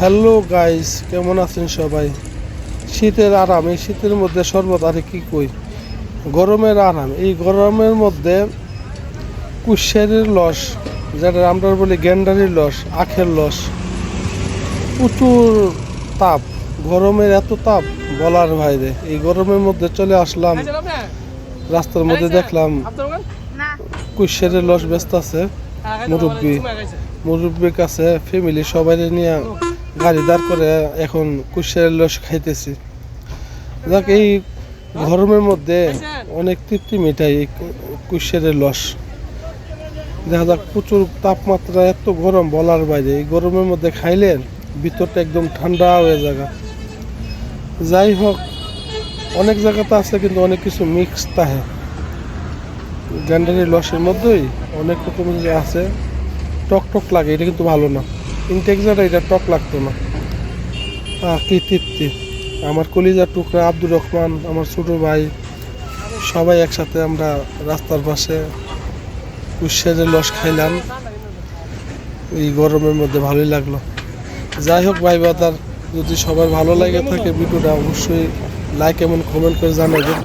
Hello guys কেমন আছেন সবাই শীতের আরাম এই শীতের মধ্যে শরবত আরে কি কই গরমের আরাম এই গরমের মধ্যে কুশেরের লস যেটা আমরা বলি গ্যান্ডারির লস আখের লস প্রচুর তাপ গরমের এত তাপ বলার বাইরে এই গরমের মধ্যে চলে আসলাম রাস্তার মধ্যে দেখলাম কুশেরের লস ব্যস্ত আছে মুরব্বী মুরব্বির কাছে ফ্যামিলি সবাই নিয়ে গাড়ি দাঁড় করে এখন কুশের লস খাইতেছি। যাক, এই গরমের মধ্যে অনেক তৃপ্তি মেটাই এই কুশের লস দেখা যাক, প্রচুর তাপমাত্রা, এত গরম বলার বাইরে। এই গরমের মধ্যে খাইলে ভিতরটা একদম ঠান্ডা হয়ে যাবে। যাই হোক, অনেক জায়গাতে আছে, কিন্তু অনেক কিছু মিক্স থাকে। গ্যান্ডারি লসের মধ্যেই অনেক রকমের যে আছে। টক টক লাগে, এটা কিন্তু ভালো না। ইনটেক এটা টক লাগতো না। কি তৃপ্তি। আমার কলিজার টুকরা আব্দুর রহমান, আমার ছোট ভাই, সবাই একসাথে আমরা রাস্তার পাশে উৎসের লস খাইলাম। এই গরমের মধ্যে ভালোই লাগল। যাই হোক ভাই বাদার যদি সবার ভালো লাগে থাকে ভিডিওটা, অবশ্যই লাইক এবং কমেন্ট করে জানাবেন।